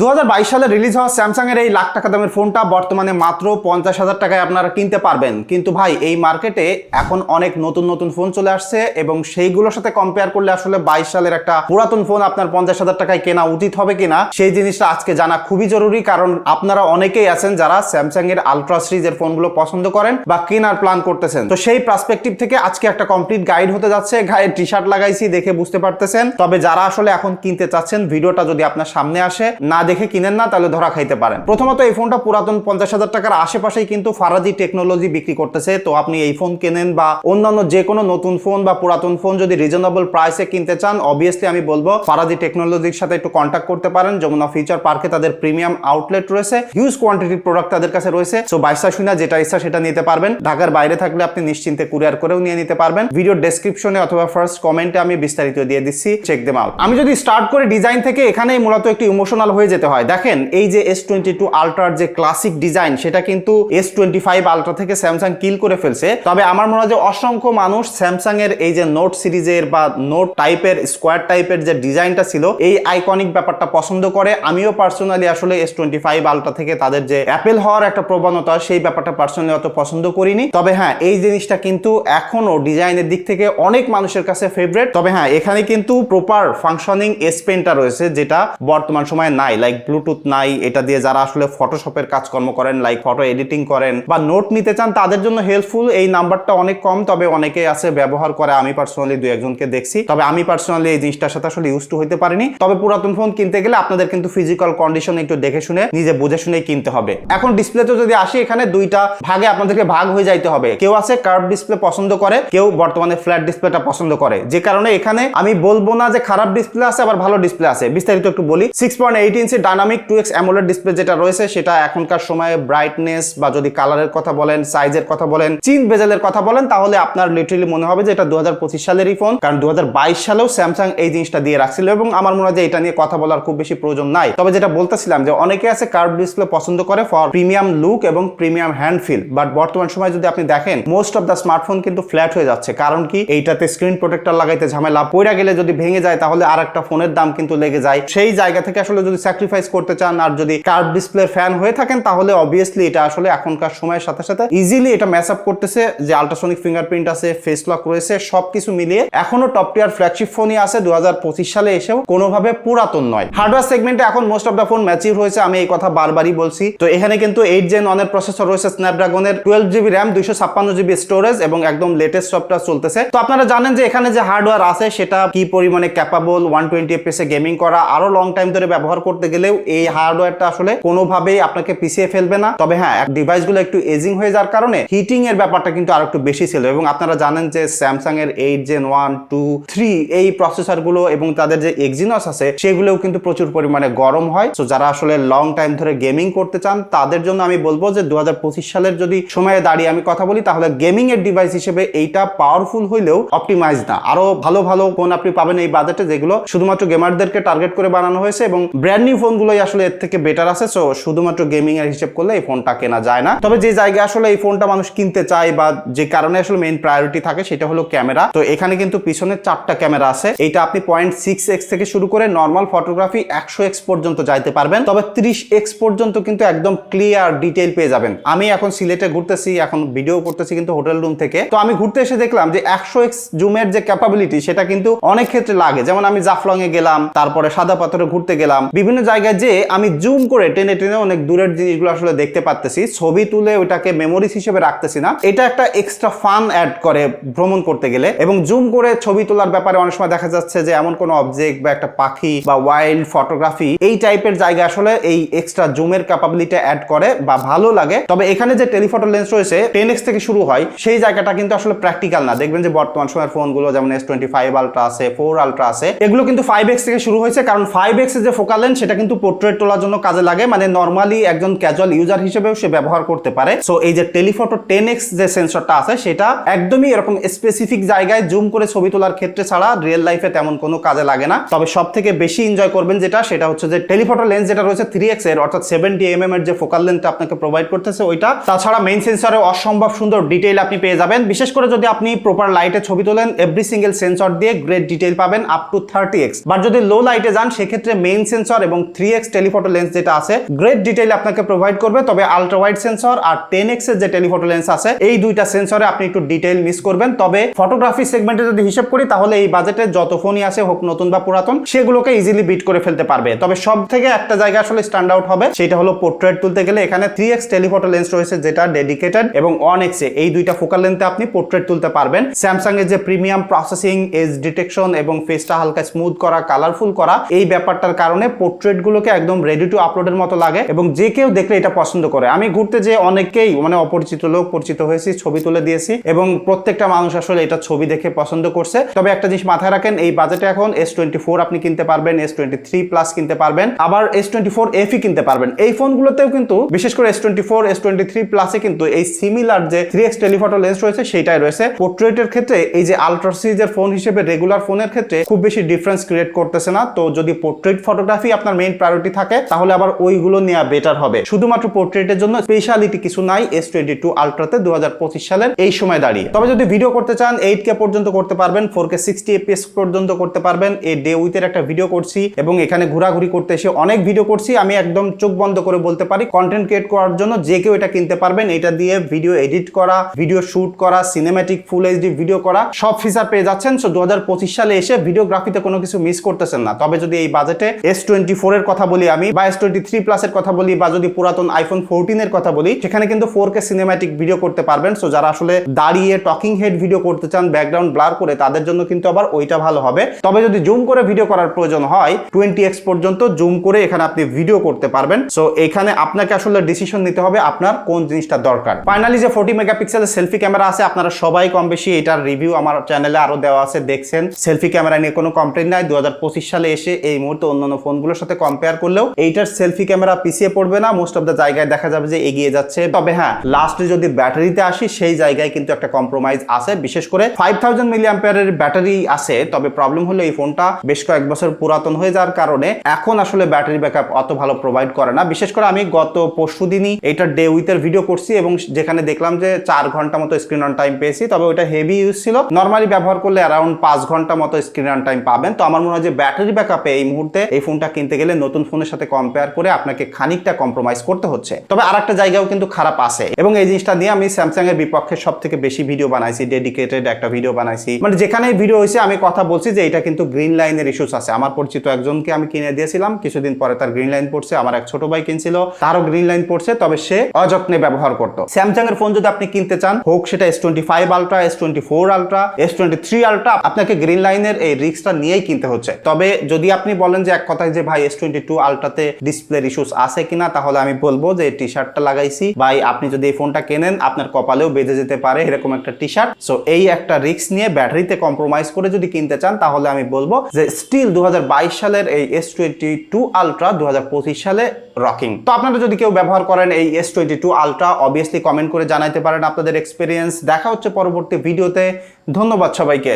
দু হাজার বাইশ সালে রিলিজ হওয়া স্যামসাং এর এই লাখ টাকা দামের ফোনটা বর্তমানে মাত্র পঞ্চাশ হাজার টাকায় আপনারা কিনতে পারবেন। কিন্তু ভাই, এই মার্কেটে এখন অনেক নতুন নতুন ফোন চলে আসছে এবং সেইগুলোর সাথে কম্পেয়ার করলে আসলে বাইশ সালের একটা পুরাতন ফোন আপনার পঞ্চাশ হাজার টাকায় কেনা উচিত হবে কিনা, সেই জিনিসটা আজকে জানা খুবই জরুরি। কারণ আপনারা অনেকেই আছেন যারা স্যামসাং এর আলট্রা সিরিজের ফোনগুলো পছন্দ করেন বা কেনার প্ল্যান করতেছেন। তো সেই পার্সপেক্টিভ থেকে আজকে একটা কমপ্লিট গাইড হতে যাচ্ছে। গায়ে টি শার্ট লাগাইছি দেখে বুঝতে পারতেছেন। তবে যারা আসলে এখন কিনতে চাচ্ছেন, ভিডিওটা যদি আপনার সামনে আসে, না দেখে কিনেন না, তাহলে ধরা খাইতে পারেন। প্রথমত এই ফোনটা পুরাতন পঞ্চাশ হাজার টাকার আশেপাশেই কিন্তু ফারাজি টেকনোলজি বিক্রি করতেছে। তো আপনি এই ফোন কেনেন বা অন্যান্য যে কোনো নতুন ফোন বা পুরাতন ফোন যদি রিজনেবল প্রাইসে কিনতে চান অবভিয়াসলি আমি বলব ফারাজি টেকনোলজির সাথে একটু কন্ট্যাক্ট করতে পারেন। যমুনা ফিউচার পার্কে তাদের প্রিমিয়াম আউটলেট রয়েছে। হিউজ কোয়ান্টিটির প্রোডাক্ট তাদের কাছে রয়েছে। সো বাইশা শুনা যেটা ইচ্ছা সেটা নিতে পারবেন। ঢাকার বাইরে থাকলে আপনি নিশ্চিন্তে কুরিয়ার করেও নিয়ে নিতে পারবেন। ভিডিও ডেসক্রিপশনে অথবা ফার্স্ট কমেন্টে আমি বিস্তারিত দিয়ে দিচ্ছি। চেক দেম আউট আমি যদি স্টার্ট করে ডিজাইন থেকে, এখানেই মূলত একটু ইমোশনাল হয়ে যেতে হয়। দেখেন, এই যে এস টোয়েন্টি টু আলট্রার যে ক্লাসিক ডিজাইন সেটা কিন্তু এস টোয়েন্টি ফাইভ আলট্রা থেকে স্যামসাং কিল করে ফেলছে। তবে আমার মনে হয় যে অসংখ্য মানুষ স্যামসাং এর এই যে নোট সিরিজের বা নোট টাইপের স্কোয়ার টাইপের যে ডিজাইনটা ছিল, এই আইকনিক ব্যাপারটা পছন্দ করে। আমিও পার্সোনালি আসলে এস টোয়েন্টি ফাইভ আলট্রা থেকে তাদের যে অ্যাপেল হওয়ার একটা প্রবণতা, সেই ব্যাপারটা পার্সোনালি অত পছন্দ করিনি। তবে হ্যাঁ এই জিনিসটা কিন্তু এখনও ডিজাইনের দিক থেকে অনেক মানুষের কাছে ফেভারেট তবে হ্যাঁ এখানে কিন্তু প্রপার ফাংশনিং এস পেনটা রয়েছে, যেটা বর্তমান সময়ে নাই। লাইক ব্লুটুথ নাই, এটা দিয়ে যারা আসলে ফটোশপের কাজকর্ম করেন লাইক ফটো এডিটিং করেন বা নোট নিতে চান, তাদের জন্য হেল্পফুল এই নাম্বারটা অনেক কম, তবে অনেকে আছে ব্যবহার করে। আমি পার্সোনালি দু একজনকে দেখছি। তবে আমি পার্সোনালি এই জিনিসটার সাথে আসলে ইউজ টু হইতে পারিনি। তবে পুরাতন ফোন কিনতে গেলে আপনাদের কিন্তু ফিজিক্যাল কন্ডিশন একটু দেখে শুনে, নিজে বুঝে শুনে কিনতে হবে। এখন ডিসপ্লেতে যদি আসি, এখানে দুইটা ভাগে আপনাদেরকে ভাগ হয়ে যাইতে হবে। কেউ আছে কার্ভ ডিসপ্লে পছন্দ করে, কেউ বর্তমানে ফ্ল্যাট ডিসপ্লেটা পছন্দ করে। যে কারণে এখানে আমি বলব না যে খারাপ ডিসপ্লে আছে, আবার ভালো ডিসপ্লে আছে। বিস্তারিত একটু বলি। Six point eight inch dynamic two X AMOLED display যেটা রয়েছে, সেটা এখনকার সময়ে ব্রাইটনেস বা যদি কালারের কথা বলেন সাইজের কথা বলেন চিন বেজেলের কথা বলেন, তাহলে আপনার লিটারেলি মনে হবে যে এটা দু সালেরই ফোন কারণ দু সালেও স্যামসাং এই জিনিসটা দিয়ে রাখছিল এবং আমার মনে হয় যে এটা নিয়ে কথা বলার খুব বেশি প্রয়োজন নাই। তবে যেটা বলতেছিলাম যে অনেকে আছে কার্ভ ডিসপ্লে পছন্দ করে ফর প্রিমিয়াম লুক এবং প্রিমিয়াম হ্যান্ড ফিল বাট বর্তমান সময় যদি আপনি দেখেন মোস্ট অফ দ্য স্মার্টফোন কিন্তু ফ্ল্যাট হয়ে যাচ্ছে। কারণ কি? এইটাতে স্ক্রিন প্রোটেক্টর লাগাইতে ঝামেলা পড়া গেলে যদি ভেঙে যায়, তাহলে আর একটা ফোনের দাম কিন্তু লেগে যায়। সেই জায়গা থেকে আসলে যদি স্যাক্রিফাইস করতে চান আর যদি কার্ভ ডিসপ্লে ফ্যান হয়ে থাকেন, তাহলে অবভিয়াসলি এটা আসলে এখনকার সময়ের সাথে সাথে ইজিলি এটা ম্যাচ আপ করতেছে। যে আল্ট্রাসনিক ফিঙ্গারপ্রিন্ট আছে ফেস লক রয়েছে, সবকিছু মিলিয়ে এখনও টপ টিয়ার ফ্ল্যাগশিপ ফোনই আছে দু সালে এসেও কোনোভাবে পুরাতন নয়। হার্ডওয়্যার সেগমেন্টে এখন most of the phone mature হয়েছে, আমি এই কথা বারবারই বলছি। তো এখানে কিন্তু এইট জেন ওয়ানের প্রসেসর রয়েছে স্ন্যাপড্রাগনের টুয়েলভ জিবি র্যাম দুইশো ছাপ্পান্ন জিবি স্টোরেজ এবং একদম লেটেস্ট সফটওয়্যার চলতেছে। তো আপনারা জানেন যে এখানে যে হার্ডওয়্যার আছে, সেটা কি পরিমাণে capable one twenty FPS gaming করা, আরও লং টাইম ধরে ব্যবহার করতে গেলেও এই হার্ডওয়্যারটা আসলে কোনোভাবেই আপনাকে পিছিয়ে ফেলবে না। তবে হ্যাঁ ডিভাইসগুলো একটু এজিং হয়ে যাওয়ার কারণে হিটিং এর ব্যাপারটা কিন্তু আরও একটু বেশি ছিল এবং আপনারা জানেন যে স্যামসাং এর eight gen one two three এই প্রসেসরগুলো এবং তাদের যে এক্সিনস আছে, সেগুলোও কিন্তু প্রচুর পরিমাণে গরম হয়। তো যারা আসলে লং টাইম ধরে গেমিং করতে চান, তাদের জন্য আমি বলব যে দু হাজার পঁচিশ সালের যদি সময়ে দাঁড়িয়ে আমি কথা বলি, তাহলে গেমিং এর ডিভাইস হিসেবে এইটা পাওয়ারফুল হইলেও অপটিমাইজ না। আরও ভালো ভালো ফোন আপনি পাবেন এই বাজেটে যেগুলো শুধুমাত্র গেমারদেরকে টার্গেট করে বানানো হয়েছে এবং ব্র্যান্ড নিউ ফোনগুলোই আসলে এর থেকে বেটার আছে সো শুধুমাত্র গেমিং এর হিসেব করলে এই ফোনটা কেনা যায় না। তবে যে জায়গায় আসলে এই ফোনটা মানুষ কিনতে চায় বা যে কারণে আসলে মেইন প্রায়োরিটি থাকে সেটা হলো ক্যামেরা তো এখানে কিন্তু পিছনে চারটা ক্যামেরা আছে। এইটা আপনি পয়েন্ট সিক্স এক্স থেকে শুরু করে নর্মাল ফটোগ্রাফি একশো এক্স পর্যন্ত যাইতে পারবেন। তবে ত্রিশ এক্স পর্যন্ত কিন্তু একদম ক্লিয়ার ডিটেল পেয়ে যাবেন। আমি এখন সিলেটে ঘুরতেছি, এখন ভিডিও করতেছি কিন্তু হোটেল রুম থেকে। তো আমি ঘুরতে এসে দেখলাম যে একশো এক্স জুমের যে ক্যাপাবিলিটি সেটা কিন্তু অনেক ক্ষেত্রে লাগে। যেমন আমি জাফলং এ গেলাম, তারপরে সাদা পাথরে ঘুরতে গেলাম। বিভিন্ন জায়গায় যে আমি জুম করে টেনে টেনে অনেক দূরের জিনিসগুলো আসলে দেখতে পারতেছি। ছবি তুলে ওটাকে মেমোরিজ হিসেবে রাখতেছি না। এটা একটা এক্সট্রা ফান অ্যাড করে ভ্রমণ করতে গেলে। এবং জুম করে ছবি তোলার ব্যাপারে অনেক সময় দেখা যাচ্ছে যে এমন কোনো অবজেক্ট বা একটা পাখি বা ওয়াইল্ড ফটোগ্রাফি এই টাইপের জায়গায় আসলে এই এক্সট্রা জুমের ক্যাপাবিলিটি অ্যাড করে বা ভালো লাগে। তবে এখানে যে টেলিফটো লেন্স রয়েছে টেন এক্স থেকে শুরু হয়, সেই জায়গাটা কিন্তু আসলে প্র্যাকটিক্যাল না। দেখবেন যে বর্তমান সময়ের ফোনগুলো যেমন এস টোয়েন্টি ফাইভ আলট্রা আছে ফোর আলট্রা আছে, এগুলো কিন্তু ফাইভ এক্স থেকে শুরু হয়েছে। কারণ ফাইভ এক্স যে ফোকাল লেন্স সেটা কিন্তু পোর্ট্রেট তোলার জন্য কাজে লাগে। মানে নর্মালি একজন ক্যাজুয়াল ইউজার হিসেবেও সে ব্যবহার করতে পারে। সো এই যে টেলিফটো টেন এক্স যে সেন্সরটা আছে, সেটা একদমই এরকম স্পেসিফিক জায়গায় জুম করে ছবি তোলার ক্ষেত্রে ছাড়া রিয়েল লাইফে তেমন কোনো কাজে লাগে না। তবে সব থেকে বেশি এনজয় করবেন যেটা, সেটা হচ্ছে যে টেলিফটো লেন্স যেটা রয়েছে থ্রি এক্সের, অর্থাৎ সেভেন্টি এম এম এর যে ফোকাল লেন্সটা আপনাকে প্রোভাইড করতেছে, ওইটা। তাছাড়া মেইন সেন্সরে অসম্ভব সুন্দর ডিটেইল আপনি পেয়ে যাবেন। বিশেষ করে যদি আপনি প্রপার লাইটে ছবি তোলেন এভরি সিঙ্গেল সেন্সর দিয়ে গ্রেট ডিটেইল পাবেন up to thirty X but যদি লো লাইটে যান, সেক্ষেত্রে মেইন সেন্সর এবং থ্রি এক্স টেলিফটো লেন্স যেটা আছে গ্রেট ডিটেইল আপনাকে প্রোভাইড করবে, তবে আলট্রা ওয়াইড সেন্সর আর টেন এক্সের যে টেলিফটো লেন্স আছে, এই দুইটা সেন্সরে আপনি একটু ডিটেইল মিস করবেন। তবে ফটোগ্রাফি সেগমেন্টে যদি হিসেব করি, তাহলে এই বাজেটে যত ফোনই আছে হোক নতুন বা পুরাতন, সেগুলোকে ইজিলি বিট করে ফেলতে পারবে। তবে সব থেকে একটা জায়গা আসলে স্ট্যান্ড আউট হবে, সেটা হলো পোর্ট্রেট তুলতে গেলে এখানে থ্রি এক্স টেলিফটো লেন্স রয়েছে, যেটা ডেডিকেটেড এবং অন এক্স এ এই দুইটা ফোকাল লেন্থে আপনি পোর্ট্রেট তুলতে পারবেন। স্যামসাং এর যে প্রিমিয়াম প্রসেসিং এজ ডিটেকশন এবং ফেসটা হালকা স্মুথ করা কালারফুল করা, এই ব্যাপারটার কারণে পোর্ট্রেট গুলোকে একদম রেডি টু আপলোডের মতো লাগে এবং যে কেউ দেখলে এটা পছন্দ করে। আমি ঘুরতে যে অনেকেই মানে অপরিচিত লোক, পরিচিত হয়েছি, ছবি তুলে দিয়েছি এবং প্রত্যেকটা মানুষ আসলে এটা ছবি দেখে পছন্দ করছে। তবে একটা জিনিস মাথায় রাখেন, এই বাজেটে এখন এস টোয়েন্টি ফোর আপনি কিনতে পারবেন এস টোয়েন্টি থ্রি প্লাস কিনতে পারবেন, আবার এস টোয়েন্টি ফোর এফই কিনতে পারবেন। এই ফোনগুলোতেও কিন্তু বিশেষ করে S twenty four S twenty three প্লাসে কিন্তু এই সিমিলার যে থ্রি এক্স টেলিফটো লেন্স রয়েছে সেটাই রয়েছে। পোর্ট্রেটের ক্ষেত্রে এই যে আলট্রা সিরিজের ফোন হিসেবে রেগুলার ফোনের ক্ষেত্রে খুব বেশি ডিফারেন্স ক্রিয়েট করতেছে না। তো যদি পোর্ট্রেট ফটোগ্রাফি আপনার মেইন প্রায়োরিটি থাকে, তাহলে আবার ওইগুলো নেওয়া বেটার হবে। শুধুমাত্র পোর্ট্রেটের জন্য স্পেশালিটি কিছু নাই এস টোয়েন্টি টু আলট্রাতে দু সালের এই সময় দাঁড়িয়ে। তবে যদি ভিডিও করতে চান এইট কে পর্যন্ত করতে পারবেন ফোর কে সিক্সটি এপিএস পর্যন্ত করতে পারবেন এই ডে উইথের একটা ভিডিও করছি এবং এখানে ঘোরাঘুরি করতে এসে অনেক ভিডিও করছি। আমি একদম চোখ বন্ধ করে বলতে পারি কন্টেন্ট ক্রিয়েট করার জন্য যে কেউ এটা কিনতে পারবেন, এটা দিয়ে ভিডিও এডিট করা ভিডিও শুট করা সিনেম্যাটিক ফুল এইচডি ভিডিও করা, সব ফিচার পেয়ে যাচ্ছেন। সো দু হাজার পঁচিশ সালে এসে ভিডিওগ্রাফিতে কোনো কিছু মিস করতেছেন না। তবে যদি এই বাজেটে এস টোয়েন্টি ফোর এর কথা বলি আমি, বা এস টোয়েন্টি থ্রি প্লাস এর কথা বলি, বা যদি পুরাতন আইফোন ফোরটিন এর কথা বলি, সেখানে কিন্তু ফোর কে সিনেম্যাটিক ভিডিও করতে পারবেন। সো যারা আসলে দাঁড়িয়ে টকিং হেড ভিডিও করতে চান ব্যাকগ্রাউন্ড ব্লার করে, তাদের জন্য কিন্তু আবার ওইটা ভালো হবে। তবে যদি জুম করে ভিডিও করার প্রয়োজন হয় টোয়েন্টি এক্স পর্যন্ত জুম করে এখানে আপনি ভিডিও করতে পারবেন। সো এখানে আপনাকে আসলে ডিসিশন নিতে হবে আপনার কোন জিনিসটা দরকার। ফাইনালি যে ফোর্টি মেগাপিক্সেলের সেলফি ক্যামেরা আছে, আপনারা সবাই কম বেশি এটার রিভিউ আমার চ্যানেলে আরও দেওয়া আছে, দেখছেন। সেলফি ক্যামেরা নিয়ে কোনো কমপ্লেন নাই। দু হাজার পঁচিশ সালে এসে এই মুহূর্তে অন্যান্য ফোনগুলোর সাথে কম্পেয়ার করলেও এইটার সেলফি ক্যামেরা পিছিয়ে পড়বে না। মোস্ট অফ দ্য জায়গায় দেখা যাবে যে এগিয়ে যাচ্ছে। তবে হ্যাঁ লাস্টে যদি ব্যাটারিতে আসি, সেই জায়গায় কিন্তু একটা কম্প্রোমাইজ আছে। বিশেষ করে ফাইভ থাউজেন্ড মিলি ব্যাটারি আছে, তবে প্রবলেম হলো এই ফোনটা বেশ কয়েক বছর পুরাতন হয়ে যাওয়ার কারণে এখন আসলে ব্যাটারি ব্যাকআপ অত ভালো প্রোভাইড করে না। বিশেষ করে আমি গত পরশু দিনই এইটার ডে উইথের ভিডিও করছি এবং যেখানে দেখলাম যে চার ঘণ্টা মতো স্ক্রিন অন টাইম পেয়েছি, তবে ওইটা হেভি ইউজ ছিল। নর্মালি ব্যবহার করলে অ্যারাউন্ড পাঁচ ঘণ্টা মতো স্ক্রিন অন টাইম পাবেন। তো আমার মনে হয় যে ব্যাটারি ব্যাকআপে এই মুহূর্তে এই ফোনটা কিনতে গেলে নতুন ফোনের সাথে কম্পেয়ার করে আপনাকে খানিকটা কম্প্রোমাইজ করতে হচ্ছে। তবে আর একটা জায়গাও কিন্তু খারাপ আছে। এবং এই জিনিসটা নিয়ে আমি স্যামসাং এর বিপক্ষে সব থেকে বেশি ভিডিও বানাইছি ডেডিকেটেড একটা ভিডিও বানাইছি। মানে যেখানে ভিডিও হয়েছে আমি কথা বলছি যে এটা কিন্তু গ্রিন লাইনের ইস্যুস আছে। আমার পরিচিত একজনকে আমি কিনে দিয়েছিলাম, কিছুদিন পরে তার গ্রিন লাইন পড়ছে, আমার এক ছোট ভাই কিনছিল, তারও গ্রিন লাইন পড়ছে, তবে সে অযত্নে ব্যবহার করতো। স্যামসাং এর ফোন যদি আপনি কিনতে চান, হোক সেটা S twenty five ultra S twenty four ultra S twenty three ultra আপনাকে গ্রিন লাইনের এই রিক্সটা নিয়েই কিনতে হচ্ছে। তবে যদি আপনি বলেন যে এক কথায় যে ভাই এস টোয়েন্টি টু আলট্রাতে ডিসপ্লের ইস্যুস আছে কিনা, তাহলে আমি বলব যে টি শার্টটা লাগাইছি। ভাই, আপনি যদি এই ফোনটা কেনেন, আপনার কপালেও বেঁধে যেতে পারে এরকম একটা টি শার্ট সো এই একটা রিক্স নিয়ে ব্যাটারিতে কম্প্রোমাইজ করে যদি কিনতে চান, তাহলে আমি বলব যে স্টিল দু হাজার বাইশ সালের এই এস টোয়েন্টি টু আলট্রা দু হাজার পঁচিশ সালে রকিং তো আপনারা যদি কেউ ব্যবহার করেন এই S twenty two ultra obviously comment করে জানাইতে পারেন আপনাদের এক্সপিরিয়েন্স দেখা হচ্ছে পরবর্তী ভিডিওতে ধন্যবাদ সবাইকে।